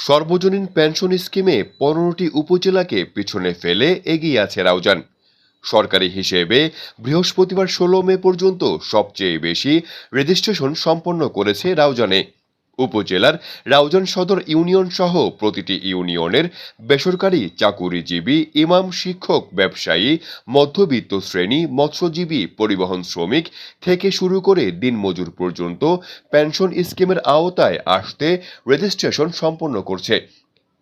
সর্বজনীন পেনশন স্কিমে পনেরোটি উপজেলাকে পিছনে ফেলে এগিয়ে আছে রাউজান। সরকারি হিসেবে বৃহস্পতিবার ষোলো মে পর্যন্ত সবচেয়ে বেশি রেজিস্ট্রেশন সম্পন্ন করেছে রাউজানে। উপজেলার রাউজান সদর ইউনিয়ন সহ প্রতিটি ইউনিয়নের বেসরকারি চাকুরিজীবী, ইমাম, শিক্ষক, ব্যবসায়ী, মধ্যবিত্ত শ্রেণি, মৎস্যজীবী, পরিবহন শ্রমিক থেকে শুরু করে দিনমজুর পর্যন্ত পেনশন স্কিমের আওতায় আসতে রেজিস্ট্রেশন সম্পন্ন করছে।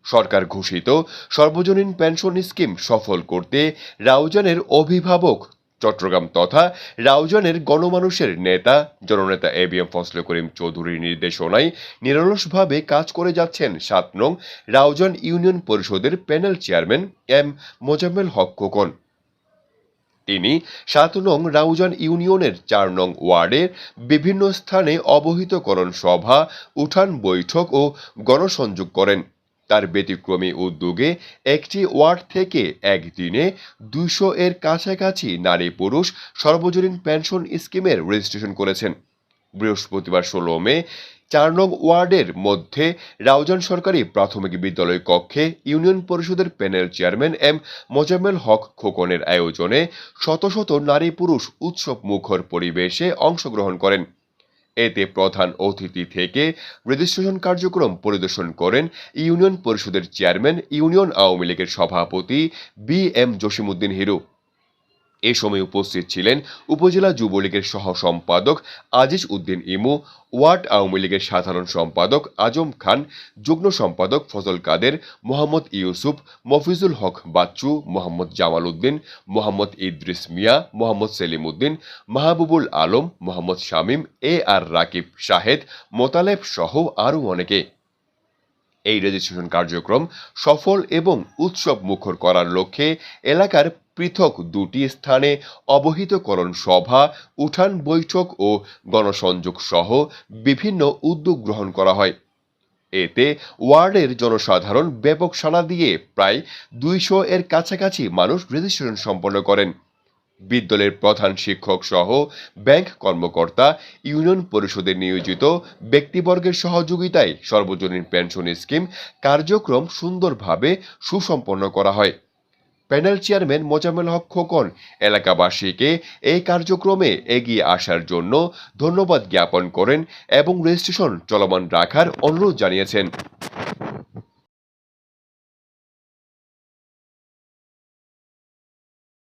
সরকার ঘোষিত সর্বজনীন পেনশন স্কিম সফল করতে রাউজানের অভিভাবক চট্টগ্রাম তথা রাউজানের গণমানুষের নেতা, জননেতা A B M Fazle Karim চৌধুরীর নির্দেশনায় নিরলসভাবে কাজ করে যাচ্ছেন সাত নং রাউজান ইউনিয়ন পরিষদের panel chairman M Mozammel Haque Khokon. তিনি সাত নং রাউজান ইউনিয়নের চার নং ওয়ার্ডের বিভিন্ন স্থানে অবহিতকরণ সভা, উঠান বৈঠক ও গণসংযোগ করেন। তার ব্যতিক্রমী উদ্যোগে একটি ওয়ার্ড থেকে একদিনে দুইশো এর কাছাকাছি নারী পুরুষ সর্বজনীন পেনশন স্কিমের রেজিস্ট্রেশন করেছেন। বৃহস্পতিবার ষোলো মে চার নং ওয়ার্ডের মধ্যে রাউজান সরকারি প্রাথমিক বিদ্যালয় কক্ষে ইউনিয়ন পরিষদের panel chairman M Mozammel Haque খোকনের আয়োজনে শত শত নারী পুরুষ উৎসব মুখর পরিবেশে অংশগ্রহণ করেন। এতে প্রধান অতিথি থেকে রেজিস্ট্রেশন কার্যক্রম পরিদর্শন করেন ইউনিয়ন পরিষদের চেয়ারম্যান, ইউনিয়ন আওয়ামী লীগের সভাপতি বি এম জসিমউদ্দিন হিরু। এ সময় উপস্থিত ছিলেন উপজেলা যুবলীগের সহ সম্পাদক আজিজ উদ্দিন ইমু, ওয়ার্ড আওয়ামী লীগের সাধারণ সম্পাদক আজম খান, যুগ্ম সম্পাদক ফজল কাদের, মোহাম্মদ ইউসুফ, মফিজুল হক বাচ্চু, মোহাম্মদ জামাল উদ্দিন, মোহাম্মদ ইদ্রিস মিয়া, মোহাম্মদ সেলিম উদ্দিন, মাহবুবুল আলম, মোহাম্মদ শামীম, এ আর রাকিব শাহেদ, মোতালেব সহ আরও অনেকে। এই রেজিস্ট্রেশন কার্যক্রম সফল এবং উৎসব মুখর করার লক্ষ্যে এলাকার পৃথক দুটি স্থানে অবহিতকরণ সভা, উঠান বৈঠক ও গণসংযোগ সহ বিভিন্ন উদ্যোগ গ্রহণ করা হয়। এতে ওয়ার্ডের জনসাধারণ ব্যাপক সাড়া দিয়ে প্রায় দুইশো এর কাছাকাছি মানুষ রেজিস্ট্রেশন সম্পন্ন করেন। বিদ্যালয়ের প্রধান শিক্ষক সহ ব্যাংক কর্মকর্তা, ইউনিয়ন পরিষদে নিয়োজিত ব্যক্তিবর্গের সহযোগিতায় সর্বজনীন পেনশন স্কিম কার্যক্রম সুন্দরভাবে সুসম্পন্ন করা হয়। প্যানেল চেয়ারম্যান মোজামেল হক খোকন, এলাকাবাসীকে এই কার্যক্রমে এগিয়ে আসার জন্য ধন্যবাদ জ্ঞাপন করেন এবং রেজিস্ট্রেশন চলমান রাখার অনুরোধ জানিয়েছেন।